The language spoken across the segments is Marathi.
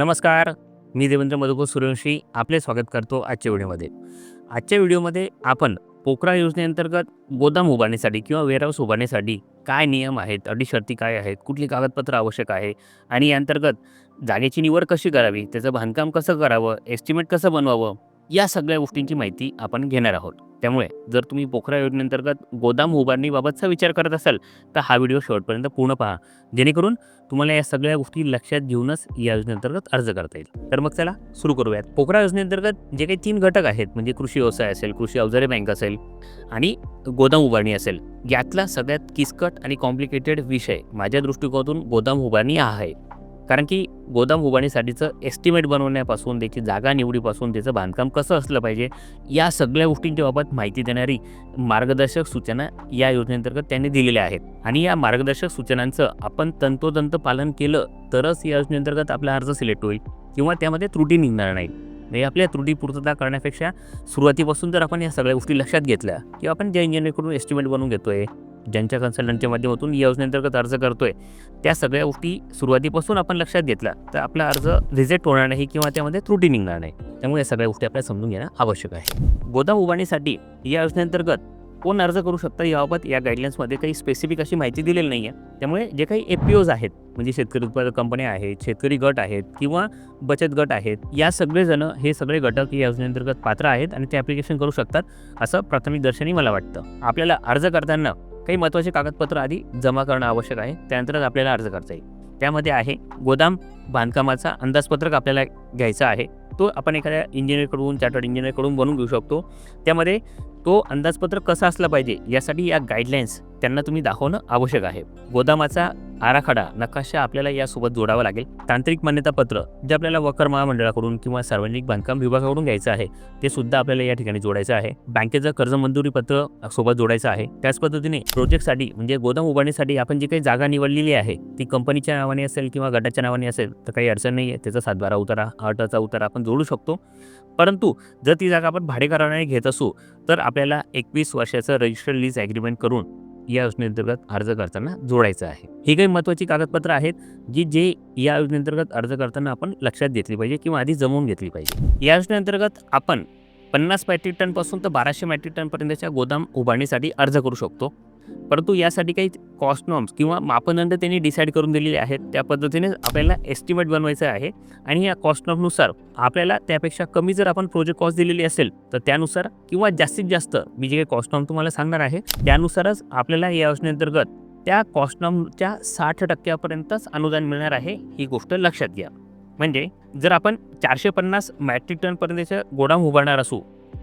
नमस्कार मी देवेंद्र मधुकर सूर्यवंशी आपले स्वागत करतो आजच्या व्हिडिओमध्ये. आजच्या व्हिडिओमध्ये आपण पोखरा योजनेअंतर्गत गोदाम उभारण्यासाठी किंवा वेअरहाऊस उभारण्यासाठी काय नियम आहेत अटी शर्ती काय आहेत कुठली कागदपत्र आवश्यक आहे आणि या अंतर्गत जागेची निवड कशी करावी त्याचं बांधकाम कसं करावं एस्टिमेट कसं बनवावं या सगळ्या गोष्टींची माहिती आपण घेणार आहोत. त्यामुळे जर तुम्ही पोखरा योजनेअंतर्गत गोदाम उभारणीबाबतचा विचार करत असाल तर हा व्हिडिओ शेवटपर्यंत पूर्ण पहा. जेणेकरून तुम्हाला या सगळ्या गोष्टी लक्षात घेऊनच या योजनेअंतर्गत अर्ज करता येईल. तर मग चला सुरू करूयात. पोखरा योजनेअंतर्गत जे काही तीन घटक आहेत म्हणजे कृषी व्यवसाय असेल कृषी अवजारे बँक असेल आणि गोदाम उभारणी असेल यातला सगळ्यात किचकट आणि कॉम्प्लिकेटेड विषय माझ्या दृष्टिकोनातून गोदाम उभारणी हा आहे. कारण की गोदाम उभारणीसाठीचं एस्टिमेट बनवण्यापासून त्याची जागा निवडीपासून त्याचं बांधकाम कसं असलं पाहिजे या सगळ्या गोष्टींच्या बाबत माहिती देणारी मार्गदर्शक सूचना या योजनेअंतर्गत त्यांनी दिलेल्या आहेत. आणि या मार्गदर्शक सूचनांचं आपण तंतोतंत पालन केलं तरच या योजनेअंतर्गत आपला अर्ज सिलेक्ट होईल किंवा त्यामध्ये त्रुटी निघणार नाही. म्हणजे आपल्या त्रुटी पूर्तता करण्यापेक्षा सुरुवातीपासून जर आपण या सगळ्या गोष्टी लक्षात घेतल्या किंवा आपण ज्या इंजिनिअरकडून एस्टिमेट बनवून घेतोय ज्यांच्या कन्सल्टंटच्या माध्यमातून या योजनेअंतर्गत अर्ज करतोय त्या सगळ्या गोष्टी सुरुवातीपासून आपण लक्षात घेतला तर आपला अर्ज रिजेक्ट होणार नाही किंवा त्यामध्ये त्रुटी निघणार नाही. त्यामुळे या सगळ्या गोष्टी आपल्याला समजून घेणं आवश्यक आहे. गोदाम उभारणीसाठी या योजनेअंतर्गत कोण अर्ज करू शकता याबाबत या गाईडलाईन्समध्ये काही स्पेसिफिक अशी माहिती दिलेली नाही आहे त्यामुळे जे काही ए पी ओज आहेत म्हणजे शेतकरी उत्पादक कंपन्या आहेत शेतकरी गट आहेत किंवा बचत गट आहेत या सगळेजण हे सगळे घटक या योजनेअंतर्गत पात्र आहेत आणि ते ॲप्लिकेशन करू शकतात असं प्राथमिक दर्शनी मला वाटतं. आपल्याला अर्ज करताना काही महत्त्वाचे कागदपत्र आधी जमा करणं आवश्यक आहे. त्यानंतरच आपल्याला अर्ज करता येईल. त्यामध्ये आहे गोदाम बांधकामाचा अंदाजपत्रक आपल्याला घ्यायचा आहे. तो आपण एखाद्या इंजिनियरकडून चार्टर्ड इंजिनियरकडून बनवून घेऊ शकतो. त्यामध्ये तो अंदाजपत्रक कसा असला पाहिजे यासाठी या गाईडलाईन्स त्यांना तुम्ही दाखवणं आवश्यक आहे. गोदामाचा आराखडा नकाशा आपल्याला यासोबत जोडावा लागेल. तांत्रिक मान्यतापत्र जे आपल्याला वकर महामंडळाकडून किंवा सार्वजनिक बांधकाम विभागाकडून घ्यायचं आहे ते सुद्धा आपल्याला या ठिकाणी जोडायचं आहे. बँकेचं कर्ज मंजुरी पत्र सोबत जोडायचं आहे. त्याच पद्धतीने प्रोजेक्टसाठी म्हणजे गोदाम उभारण्यासाठी आपण जी काही जागा निवडलेली आहे ती कंपनीच्या नावाने असेल किंवा गटाच्या नावाने असेल तर काही अडचण नाही आहे त्याचा सातबारा उतारा आठाचा उतारा आपण जोडू शकतो. परंतु जर ती जागा आपण भाडेकराने घेत असू तर आपल्याला एकवीस वर्षाचं रजिस्टर्ड लीज ॲग्रीमेंट करून या योजनेअंतर्गत अर्ज करताना जोडायचं आहे. ही काही महत्त्वाची कागदपत्रं आहेत जी जे या योजनेअंतर्गत अर्ज करताना आपण लक्षात घेतली पाहिजे किंवा आधी जमवून घेतली पाहिजे. या योजनेअंतर्गत आपण पन्नास मॅट्रिक टनपासून तर बाराशे मॅट्रिक टनपर्यंतच्या गोदाम उभारणीसाठी अर्ज करू शकतो. परंतु यासाठी काही कॉस्ट नॉर्म्स किंवा मापदंड त्यांनी डिसाईड करून दिलेले आहेत. त्या पद्धतीने आपल्याला एस्टिमेट बनवायचं आहे आणि या कॉस्ट नॉर्मनुसार आपल्याला त्यापेक्षा कमी जर आपण प्रोजेक्ट कॉस्ट दिलेली असेल तर त्यानुसार किंवा जास्तीत जास्त मी जे काही कॉस्ट नॉर्म तुम्हाला सांगणार आहे त्यानुसारच आपल्याला या योजनेअंतर्गत त्या कॉस्ट नॉर्मच्या साठ टक्क्यापर्यंतच अनुदान मिळणार आहे ही गोष्ट लक्षात घ्या. म्हणजे जर आपण चारशे पन्नास मॅट्रिक टनपर्यंतचं गोडाऊन उभारणार असू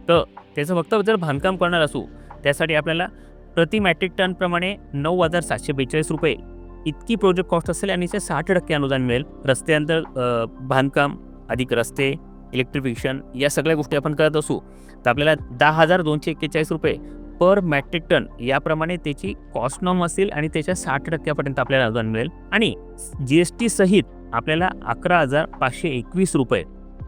तर त्याचं फक्त जर बांधकाम करणार असू त्यासाठी आपल्याला प्रति मॅट्रिक टनप्रमाणे नऊ हजार सातशे बेचाळीस रुपये. इतकी प्रोजेक्ट कॉस्ट असेल आणि ते साठ टक्के अनुदान मिळेल. रस्त्यांतर बांधकाम अधिक रस्ते इलेक्ट्रिफिकेशन या सगळ्या गोष्टी आपण करत असू तर आपल्याला दहा हजार दोनशे एक्केचाळीस रुपये पर मॅट्रिक टन याप्रमाणे त्याची कॉस्ट नॉम असेल आणि त्याच्या साठ टक्क्यापर्यंत आपल्याला अनुदान मिळेल. आणि जी एस टी सहित आपल्याला अकरा हजार पाचशे एकवीस रुपये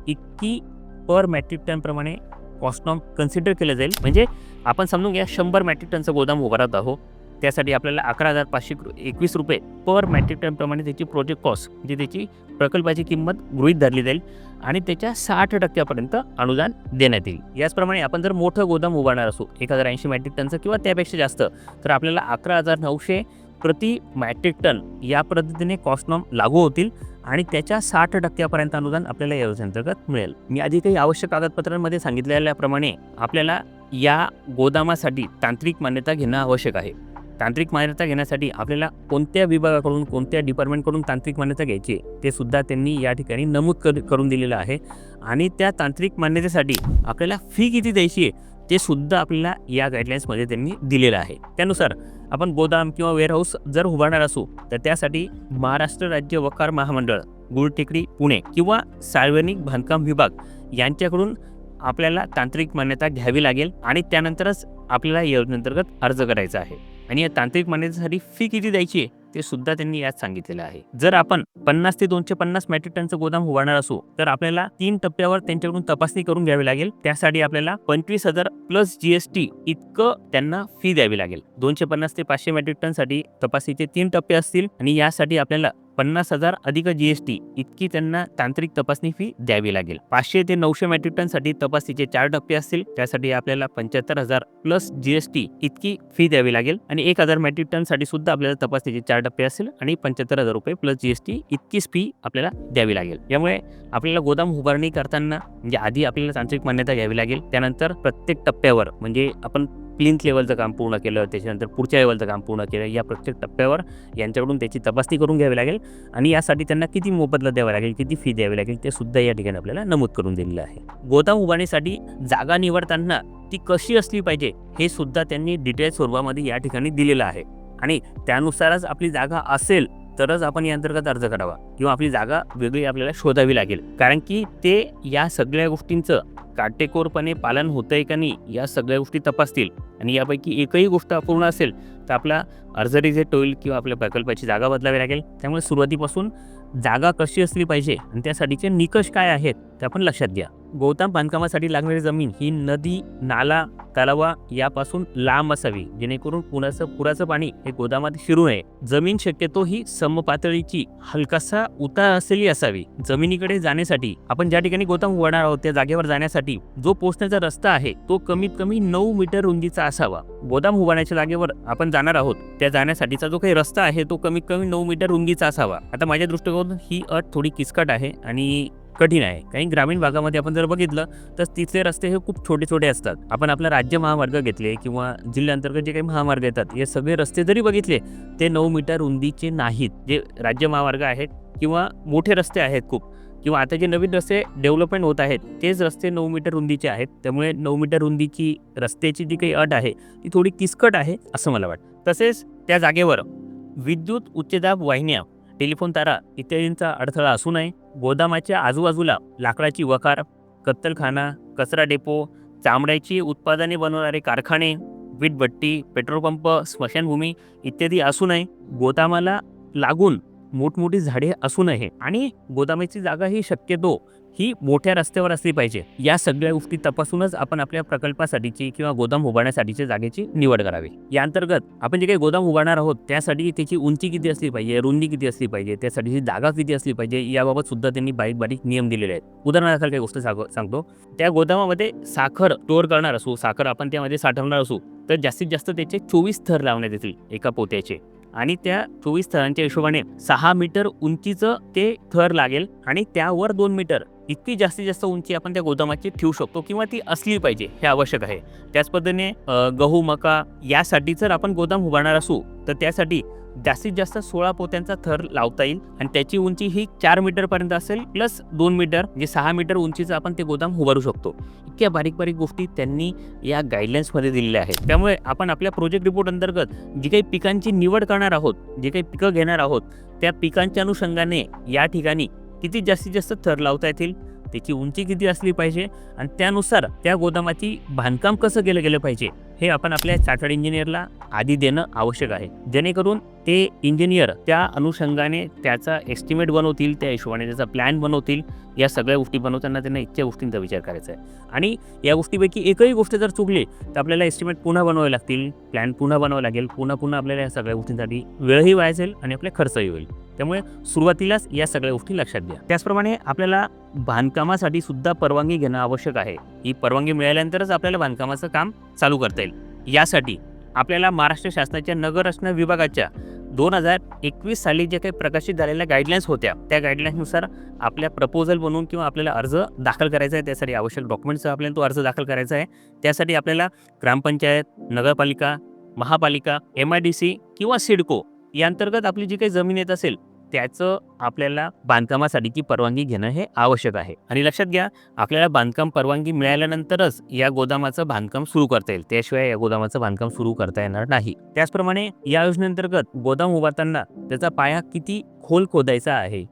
इतकी पर मॅट्रिक टनप्रमाणे कॉस्ट नॉम कन्सिडर केलं जाईल. म्हणजे आपण समजून घ्या शंभर मॅट्रिक टनचं गोदाम उभारत आहोत त्यासाठी आपल्याला अकरा हजार पाचशे एकवीस रुपये पर मॅट्रिक टनप्रमाणे त्याची प्रोजेक्ट कॉस्ट म्हणजे त्याची प्रकल्पाची किंमत गृहीत धरली जाईल आणि त्याच्या साठ टक्क्यापर्यंत अनुदान देण्यात येईल. याचप्रमाणे आपण जर मोठं गोदाम उभारणार असू एक हजार ऐंशी मॅट्रिक टनचं किंवा त्यापेक्षा जास्त तर आपल्याला अकरा हजार नऊशे प्रति मॅट्रिक टन या पद्धतीने कॉस्ट नॉम लागू होतील. आणि त्याच्या साठ टक्क्यापर्यंत अनुदान आपल्याला या योजनेअंतर्गत मिळेल. मी आधी काही आवश्यक कागदपत्रांमध्ये सांगितलेल्याप्रमाणे आपल्याला या गोदामासाठी तांत्रिक मान्यता घेणं आवश्यक आहे. तांत्रिक मान्यता घेण्यासाठी आपल्याला कोणत्या विभागाकडून कोणत्या डिपार्टमेंटकडून तांत्रिक मान्यता घ्यायची ते सुद्धा त्यांनी या ठिकाणी नमूद कर करून दिलेलं आहे. आणि त्या तांत्रिक मान्यतेसाठी आपल्याला फी किती द्यायची आहे ते सुद्धा आपल्याला या गाईडलाईन्समध्ये त्यांनी दिलेलं आहे. त्यानुसार आपण गोदाम किंवा वेअरहाऊस जर उभारणार असू तर त्यासाठी महाराष्ट्र राज्य वकार महामंडळ गुळटेकडी पुणे किंवा सार्वजनिक बांधकाम विभाग यांच्याकडून आपल्याला तांत्रिक मान्यता घ्यावी लागेल आणि त्यानंतरच आपल्याला या योजनेअंतर्गत अर्ज करायचा आहे. आणि या तांत्रिक मान्यतेसाठी फी किती द्यायची आहे? ते सुद्धा त्यांनी यात सांगितलेलं आहे. जर आपण पन्नास ते दोनशे पन्नास मेट्रिक टनचं गोदाम उभारणार असू तर आपल्याला तीन टप्प्यावर त्यांच्याकडून तपासणी करून घ्यावी लागेल. त्यासाठी आपल्याला पंचवीस हजार प्लस जीएसटी इतकं त्यांना फी द्यावी लागेल. दोनशे पन्नास ते पाचशे मेट्रिक टनसाठी तपासणीचे तीन टप्पे असतील आणि यासाठी आपल्याला पन्नास हजार अधिक जी एस टी इतकी त्यांना तांत्रिक तपासणी फी द्यावी लागेल. पाचशे ते नऊशे मेट्रिक टनसाठी तपासणीचे चार टप्पे असतील. त्यासाठी आपल्याला पंच्याहत्तर हजार प्लस जी एस टी इतकी फी द्यावी लागेल. आणि एक हजार मेट्रिक टनसाठी सुद्धा आपल्याला तपासणीचे चार टप्पे असतील. आणि पंच्याहत्तर हजार रुपये प्लस जी एस टी इतकीच फी आपल्याला द्यावी लागेल. यामुळे आपल्याला गोदाम उभारणी करताना म्हणजे आधी आपल्याला तांत्रिक मान्यता घ्यावी लागेल. त्यानंतर प्रत्येक टप्प्यावर म्हणजे आपण प्लिंथ लेवलचं काम पूर्ण केलं त्याच्यानंतर पुढच्या लेवलचं काम पूर्ण केलं या प्रत्येक टप्प्यावर यांच्याकडून त्याची तपासणी करून घ्यावी लागेल आणि यासाठी त्यांना किती मोबदला द्यावा लागेल किती फी द्यावी लागेल ते सुद्धा या ठिकाणी आपल्याला नमूद करून दिलेलं आहे. गोदाम उभारणीसाठी जागा निवडताना ती कशी असली पाहिजे हे सुद्धा त्यांनी डिटेल स्वरूपामध्ये या ठिकाणी दिलेलं आहे. आणि त्यानुसारच आपली जागा असेल तरच आपण या अंतर्गत अर्ज करावा किंवा आपली जागा वेगळी आपल्याला शोधावी लागेल. कारण की ते या सगळ्या गोष्टींचं काटेकोरपणे पालन होतं आहे का नाही या सगळ्या गोष्टी तपासतील. आणि यापैकी एकही गोष्ट अपूर्ण असेल तर आपला अर्ज रिजेक्ट होईल किंवा आपल्या प्रकल्पाची जागा बदलावी लागेल. त्यामुळे सुरुवातीपासून जागा कशी असली पाहिजे आणि त्यासाठीचे निकष काय आहेत त्या आपण लक्षात घ्या. गोदाम बांधकामासाठी लागणारी जमीन ही नदी नाला तलावा यापासून लांब असावी. जेणेकरून पुराचं पुराचं पाणी हे गोदामात शिरू नये. जमीन शक्यतो ही समपातळीची हलकासा उतार असलेली असावी. जमिनीकडे जाण्यासाठी आपण ज्या ठिकाणी गोदाम उघडणार आहोत त्या जागेवर जाण्यासाठी जो पोहोचण्याचा रस्ता आहे तो कमीत कमी नऊ मीटर रुंदीचा असावा. गोदाम उभारण्याच्या जागेवर आपण जाणार आहोत त्या जाण्यासाठीचा जो काही रस्ता आहे तो कमीत कमी नऊ मीटर रुंदीचा असावा. आता माझ्या दृष्टिकोन ही अट थोडी किचकट आहे आणि कठीण आहे. काही ग्रामीण भागामध्ये आपण जर बघितलं तर तिथले रस्ते हे खूप छोटे छोटे असतात. आपण आपला राज्य महामार्ग घेतले किंवा जिल्ह्यांतर्गत जे काही महामार्ग येतात हे सगळे रस्ते जरी बघितले ते नऊ मीटर रुंदीचे नाहीत. जे राज्य महामार्ग आहेत किंवा मोठे रस्ते आहेत खूप किंवा आता जे नवीन रस्ते डेव्हलपमेंट होत आहेत तेच रस्ते नऊ मीटर रुंदीचे आहेत. त्यामुळे नऊ मीटर रुंदीची रस्त्याची जी काही अट आहे ती थोडी किचकट आहे असं मला वाटतं. तसेच त्या जागेवर विद्युत उच्चदाब वाहिन्या टेलिफोन तारा इत्यादींचा अडथळा असू नये. गोदामाच्या आजूबाजूला लाकडाची वखार कत्तलखाना कचरा डेपो चामड्याची उत्पादने बनवणारे कारखाने वीटभट्टी पेट्रोल पंप स्मशानभूमी इत्यादी असूनही गोदामाला लागून मोठमोठी झाडे असू नये आणि गोदामाची जागा ही शक्यतो ही मोठ्या रस्त्यावर असली पाहिजे. या सगळ्या गोष्टी तपासूनच आपण आपल्या प्रकल्पासाठीची किंवा गोदाम उभारण्यासाठीची जागेची निवड करावी. या अंतर्गत आपण जे काही गोदाम उभारणार आहोत त्यासाठी त्याची उंची किती असली पाहिजे रुंदी किती असली पाहिजे त्यासाठीची जागा किती असली पाहिजे याबाबत सुद्धा त्यांनी बारीक बारीक नियम दिलेले आहेत. उदाहरणार्थ काही गोष्ट सांग- सांगतो. त्या गोदामामध्ये साखर स्टोअर करणार असू साखर आपण त्यामध्ये साठवणार असू तर जास्तीत जास्त त्याचे चोवीस थर लावण्यात येतील एका पोत्याचे. आणि त्या चोवीस थरांच्या हिशोबाने सहा मीटर उंचीचं ते थर लागेल आणि त्यावर दोन मीटर इतकी जास्तीत जास्त उंची आपण त्या गोदामाची ठेवू शकतो किंवा ती असली पाहिजे हे आवश्यक आहे. त्याच पद्धतीने गहू मका यासाठी जर आपण गोदाम उभारणार असू तर त्यासाठी जास्तीत जास्त सोळा पोत्यांचा थर लावता येईल आणि त्याची उंची ही चार मीटरपर्यंत असेल प्लस दोन मीटर म्हणजे सहा मीटर उंचीचं आपण ते गोदाम उभारू शकतो. इतक्या बारीक बारीक गोष्टी त्यांनी या गाईडलाईन्समध्ये दिलेल्या आहेत. त्यामुळे आपण आपल्या प्रोजेक्ट रिपोर्ट अंतर्गत जी काही पिकांची निवड करणार आहोत जे काही पिकं घेणार आहोत त्या पिकांच्या अनुषंगाने या ठिकाणी किती जास्तीत जास्त थर लावता येतील त्याची उंची किती असली पाहिजे आणि त्यानुसार त्या गोदामाची बांधकाम कसं केलं गेलं पाहिजे हे आपण आपल्या चार्टर्ड इंजिनियरला आधी देणं आवश्यक आहे. जेणेकरून ते इंजिनियर त्या अनुषंगाने त्याचा एस्टिमेट बनवतील त्या हिशोबाने त्याचा प्लॅन बनवतील या सगळ्या गोष्टी बनवताना त्यांना इतक्या गोष्टींचा विचार करायचा आहे. आणि या गोष्टीपैकी एकही गोष्ट जर चुकली तर आपल्याला एस्टिमेट पुन्हा बनवावे लागतील प्लॅन पुन्हा बनवावं लागेल पुन्हा पुन्हा आपल्याला या सगळ्या गोष्टींसाठी वेळही वायाचेल आणि आपला खर्चही होईल. त्यामुळे सुरुवातीलाच या सगळ्या गोष्टी लक्षात घ्या. त्याचप्रमाणे आपल्याला बांधकामासाठी सुद्धा परवानगी घेणं आवश्यक आहे. ही परवानगी मिळाल्यानंतरच आपल्याला बांधकामाचं काम चालू करता येईल. यासाठी आपल्याला महाराष्ट्र शासनाच्या नगररचना विभागाच्या दोन हजार एकवीस साली जे काही प्रकाशित झालेल्या गाईडलाईन्स होत्या त्या गाईडलाईन्सनुसार आपल्या प्रपोजल बनवून किंवा आपल्याला अर्ज दाखल करायचा आहे त्यासाठी आवश्यक डॉक्युमेंट्सचा आपल्याला तो अर्ज दाखल करायचा आहे. त्यासाठी आपल्याला ग्रामपंचायत नगरपालिका महापालिका एम आय डी सी किंवा सिडको या अंतर्गत आपली जी काही जमीन येत असेल त्याचं आपल्याला बांधकामासाठीची परवानगी घेणं हे आवश्यक आहे. आणि लक्षात घ्या आपल्याला बांधकाम परवानगी मिळाल्यानंतरच या गोदामाचं बांधकाम सुरू करता येईल. त्याशिवाय या गोदामाचं बांधकाम सुरू करता येणार नाही. त्याचप्रमाणे या योजनेअंतर्गत गोदाम उभारताना त्याचा पाया किती खोल खोदायचा आहे?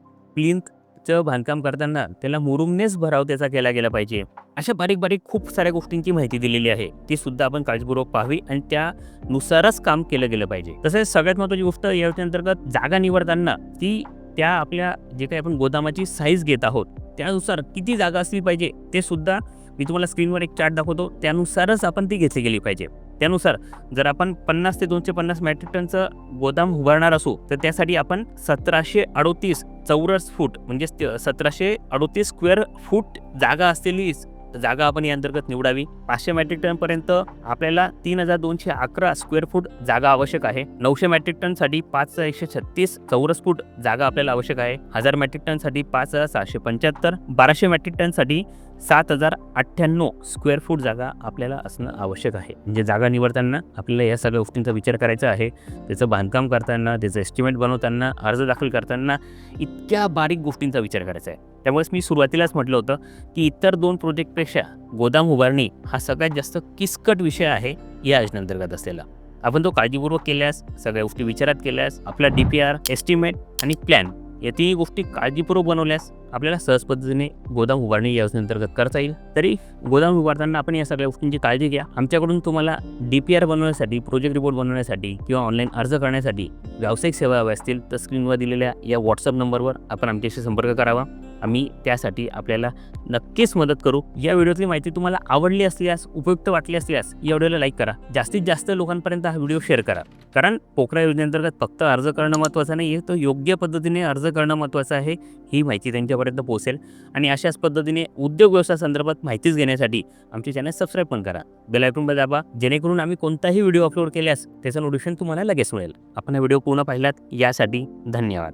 चं बांधकाम करताना त्याला मुरुमनेच भराव त्याचा केला गेला पाहिजे. अशा बारीक बारीक खूप साऱ्या गोष्टींची माहिती दिलेली आहे. ती सुद्धा आपण काळजीपूर्वक पाहावी आणि त्यानुसारच काम केलं गेलं पाहिजे. तसेच सगळ्यात महत्त्वाची गोष्ट या योजनेअंतर्गत जागा निवडताना ती त्या आपल्या जे काही आपण गोदामाची साईज घेत आहोत त्यानुसार किती जागा असली पाहिजे ते सुद्धा मी तुम्हाला स्क्रीनवर एक चार्ट दाखवतो. त्यानुसारच आपण ती घेतली गेली पाहिजे. त्यानुसार जर आपण पन्नास ते दोनशे पन्नास मेट्रिक टनचं गोदाम उभारणार असू तर त्यासाठी आपण सतराशे अडोतीस चौरस फूट म्हणजे सतराशे अडोतीस स्क्वेअर फूट जागा असलेली जागा आपण या अंतर्गत निवडावी. पाचशे मॅट्रिक टनपर्यंत आपल्याला तीन हजार दोनशे अकरा स्क्वेअर फूट जागा आवश्यक आहे. नऊशे मॅट्रिक टनसाठी पाच हजार एकशे छत्तीस चौरस फूट जागा आपल्याला आवश्यक आहे. हजार मॅट्रिक टनसाठी पाच हजार सहाशे पंच्याहत्तर बाराशे मॅट्रिक टनसाठी सात हजार अठ्ठ्याण्णव स्क्वेअर फूट जागा आपल्याला असणं आवश्यक आहे. म्हणजे जागा निवडताना आपल्याला या सगळ्या गोष्टींचा विचार करायचा आहे. त्याचं बांधकाम करताना त्याचं एस्टिमेट बनवताना अर्ज दाखल करताना इतक्या बारीक गोष्टींचा विचार करायचा आहे. त्यामुळेच मी सुरुवातीलाच म्हटलं होतं की इतर दोन प्रोजेक्टपेक्षा गोदाम उभारणी हा सगळ्यात जास्त किचकट विषय आहे या योजनेअंतर्गत असलेला. आपण तो काळजीपूर्वक केल्यास सगळ्या गोष्टी विचारात केल्यास आपला डी पी आर एस्टिमेट आणि प्लॅन या तिन्ही गोष्टी काळजीपूर्वक बनवल्यास आपल्याला सहज पद्धतीने गोदाम उभारणी या योजनेअंतर्गत करता येईल. तरी गोदाम उभारताना आपण या सगळ्या गोष्टींची काळजी घ्या. आमच्याकडून तुम्हाला डी पी आर बनवण्यासाठी प्रोजेक्ट रिपोर्ट बनवण्यासाठी किंवा ऑनलाईन अर्ज करण्यासाठी व्यावसायिक सेवा हव्या असतील तर स्क्रीनवर दिलेल्या या व्हॉट्सअप नंबरवर आपण आमच्याशी संपर्क करावा. आम्ही त्यासाठी आपल्याला नक्कीच मदत करू. या व्हिडिओतली माहिती तुम्हाला आवडली असल्यास उपयुक्त वाटली असल्यास या व्हिडिओला लाईक करा. जास्तीत जास्त लोकांपर्यंत हा व्हिडिओ शेअर करा. कारण पोखरा योजनेअंतर्गत फक्त अर्ज करणं महत्त्वाचं नाही आहे तो योग्य पद्धतीने अर्ज करणं महत्त्वाचं आहे. ही माहिती त्यांच्यापर्यंत पोहोचेल. आणि अशाच पद्धतीने उद्योग व्यवसाय संदर्भात माहितीच घेण्यासाठी आमचे चॅनल सबस्क्राईब पण करा. बेल आयकॉन दाबा जेणेकरून आम्ही कोणताही व्हिडिओ अपलोड केल्यास त्याचं नोटिफिकेशन तुम्हाला लगेच मिळेल. आपण हा व्हिडिओ पूर्ण पाहिलात यासाठी धन्यवाद.